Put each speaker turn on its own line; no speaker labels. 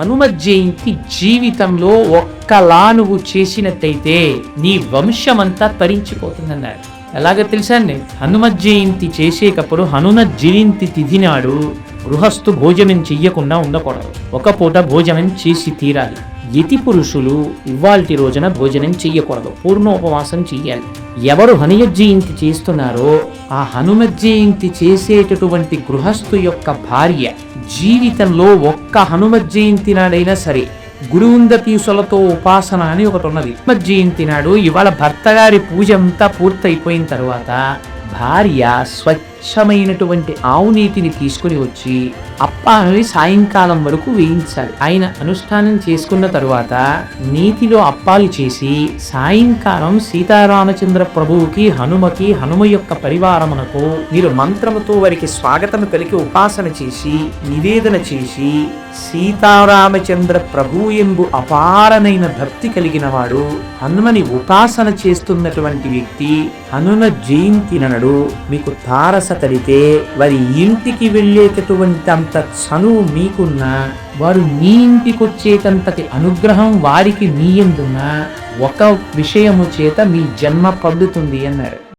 హనుమ జయంతి జీవితంలో ఒక్కలా నువ్వు చేసినట్టయితే నీ వంశమంతా తరించిపోతుందన్నారు. ఎలాగ తెలుసండి? హనుమ జయంతి చేసేటప్పుడు హనుమ జయంతి తిథి నాడు గృహస్థు భోజనం చెయ్యకుండా ఉండకూడదు. ఒక పూట భోజనం చేసి తీరాలి. యతి పురుషులు ఇవాల్టి రోజున భోజనం చెయ్యకూడదు. పూర్ణోపవాసం చెయ్యాలి. ఎవరు హనుమత్ జయంతి చేస్తున్నారో ఆ హనుమత్ జయంతి చేసేటటువంటి గృహస్థు యొక్క భార్య జీవితంలో ఒక్క హనుమత్ జయంతి నాడైనా సరే గురువుందతీసులతో ఉపాసన అని ఒకటి ఉన్నది హనుమత్ జయంతి నాడు ఇవాళ భర్త గారి పూజ అంతా పూర్తయిపోయిన తర్వాత భార్య స్వచ్ఛమైనటువంటి ఆవు నీటిని తీసుకుని వచ్చి అప్పాని సాయంకాలం వరకు వేయించాలి. ఆయన అనుష్ఠానం చేసుకున్న తరువాత నీతిలో అప్పాలు చేసి సాయంకాలం సీతారామచంద్ర ప్రభువుకి హనుమకి హనుమ యొక్క పరివారమునకు మీరు మంత్రముతో వారికి స్వాగతం కలిగి ఉపాసన చేసి నివేదన చేసి సీతారామచంద్ర ప్రభు ఎంబు అపారమైన భక్తి కలిగిన వాడు హనుమని ఉపాసన చేస్తున్నటువంటి వ్యక్తి హనుమ జయంతి నడు మీకు తారస తడితే వారి ఇంటికి వెళ్ళేటటువంటి అంత చనువు మీకున్న వారు మీ ఇంటికొచ్చేటంతటి అనుగ్రహం వారికి మీ ఒక విషయము చేత మీ జన్మ పొందుతుంది అన్నారు.